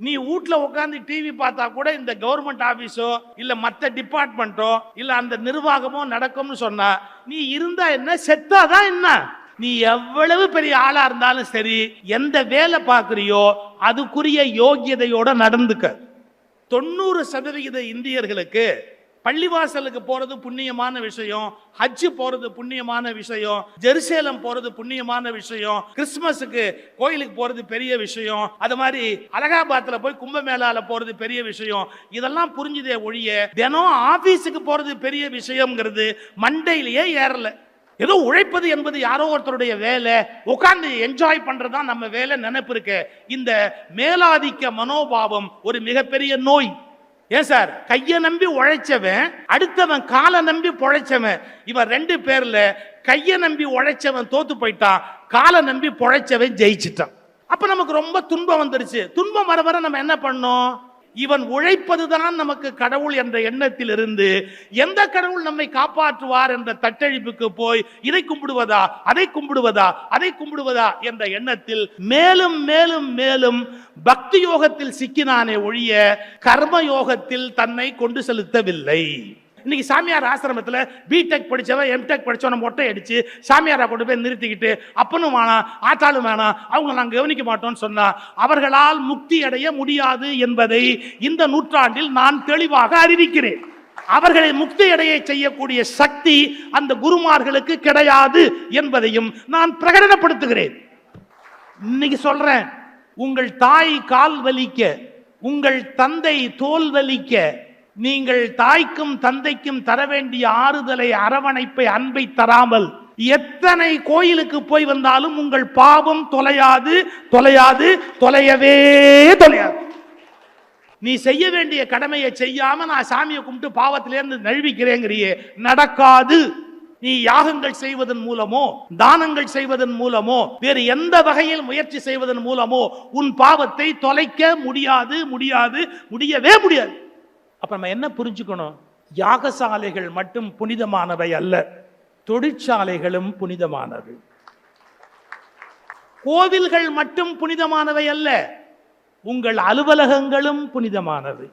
நீ வீட்ல உட்காந்து டிவி பார்த்தா கூட இந்த கவர்மெண்ட் ஆஃபீஸோ இல்லை மற்ற டிபார்ட்மெண்ட்டோ இல்லை அந்த நிர்வாகமோ நடக்கும்னு சொன்னா நீ இருந்தா என்ன? செத்தாதான் என்ன? நீ எவ்வளவு பெரிய ஆளா இருந்தாலும் சரி எந்த வேலை பார்க்குறியோ அதுக்குரிய யோகியதையோட நடந்துக்க. தொண்ணூறு சதவிகித இந்தியர்களுக்கு பள்ளிவாசலுக்கு போறது புண்ணியமான விஷயம் ஹஜ்ஜு போறது புண்ணியமான விஷயம் ஜெருசேலம் போறது புண்ணியமான விஷயம் கிறிஸ்துமஸுக்கு கோயிலுக்கு போறது பெரிய விஷயம் அது மாதிரி அலகாபாத்ல போய் கும்பமேளால போறது பெரிய விஷயம். இதெல்லாம் புரிஞ்சுதே ஒழிய தினம் ஆபீஸுக்கு போறது பெரிய விஷயம்ங்கிறது மண்டையிலேயே ஏறல. ஏதோ உழைப்பது என்பது யாரோ ஒருத்தருடைய வேலை. உட்கார்ந்து என்ஜாய் பண்றதுதான் நம்ம வேலை நினைப்பு இருக்கு. இந்த மேலாதிக்க மனோபாவம் ஒரு மிகப்பெரிய நோய். ஏன் சார்? கையை நம்பி உழைச்சவன் அடுத்தவன் காலை நம்பி பொழைச்சவன். இவன் ரெண்டு பேர்ல கையை நம்பி உழைச்சவன் தோத்து போயிட்டான் காலை நம்பி பொழைச்சவன் ஜெயிச்சிட்டான். அப்ப நமக்கு ரொம்ப துன்பம் வந்துருச்சு. துன்பம் வர வர நம்ம என்ன பண்ணோம்? இவன் உழைப்பதுதான் நமக்கு கடவுள் என்ற எண்ணத்தில் இருந்து எந்த கடவுள் நம்மை காப்பாற்றுவார் என்ற தட்டழிப்புக்கு போய் இதை கும்பிடுவதா அதை கும்பிடுவதா அதை கும்பிடுவதா என்ற எண்ணத்தில் மேலும் மேலும் மேலும் பக்தி யோகத்தில் சிக்கினானே ஒழிய கர்ம யோகத்தில் தன்னை கொண்டு செலுத்தவில்லை. இன்னைக்கு சாமியார் ஆசிரமத்தில் பிடெக் படிச்சவன் எம்டெக் படிச்சவன் மொட்டை அடித்து சாமியாரை கொண்டு போய் நிறுத்திக்கிட்டு அப்பனும் வேணாம் ஆத்தாலும் வேணாம் அவங்க நாங்கள் கவனிக்க மாட்டோம்னு சொன்னா அவர்களால் முக்தி அடைய முடியாது என்பதை இந்த நூற்றாண்டில் நான் தெளிவாக அறிவிக்கிறேன். அவர்களை முக்தி அடைய செய்யக்கூடிய சக்தி அந்த குருமார்களுக்கு கிடையாது என்பதையும் நான் பிரகடனப்படுத்துகிறேன். இன்னைக்கு சொல்றேன் உங்கள் தாய் கால் வலிக்க உங்கள் தந்தை தோல் வலிக்க நீங்கள் தாய்க்கும் தந்தைக்கும் தர வேண்டிய ஆறுதலை அரவணைப்பை அன்பை தராமல் எத்தனை கோயிலுக்கு போய் வந்தாலும் உங்கள் பாவம் தொலையாது தொலையாது தொலையவே தொலையாது. நீ செய்ய வேண்டிய கடமையை செய்யாம நான் சாமியை கும்பிட்டு பாவத்திலேருந்து நழுவிக்கிறேங்கிறியே. நடக்காது. நீ யாகங்கள் செய்வதன் மூலமோ தானங்கள் செய்வதன் மூலமோ வேறு எந்த வகையில் முயற்சி செய்வதன் மூலமோ உன் பாவத்தை தொலைக்க முடியாது முடியாது முடியவே முடியாது. அப்போ நம்ம என்ன புரிஞ்சுக்கணும்? யாகசாலைகள் மட்டும் புனிதமானவை அல்ல. தொழிற்சாலைகளும் புனிதமானது. கோவில்கள் மட்டும் புனிதமானவை அல்ல. உங்கள் அலுவலகங்களும் புனிதமானது.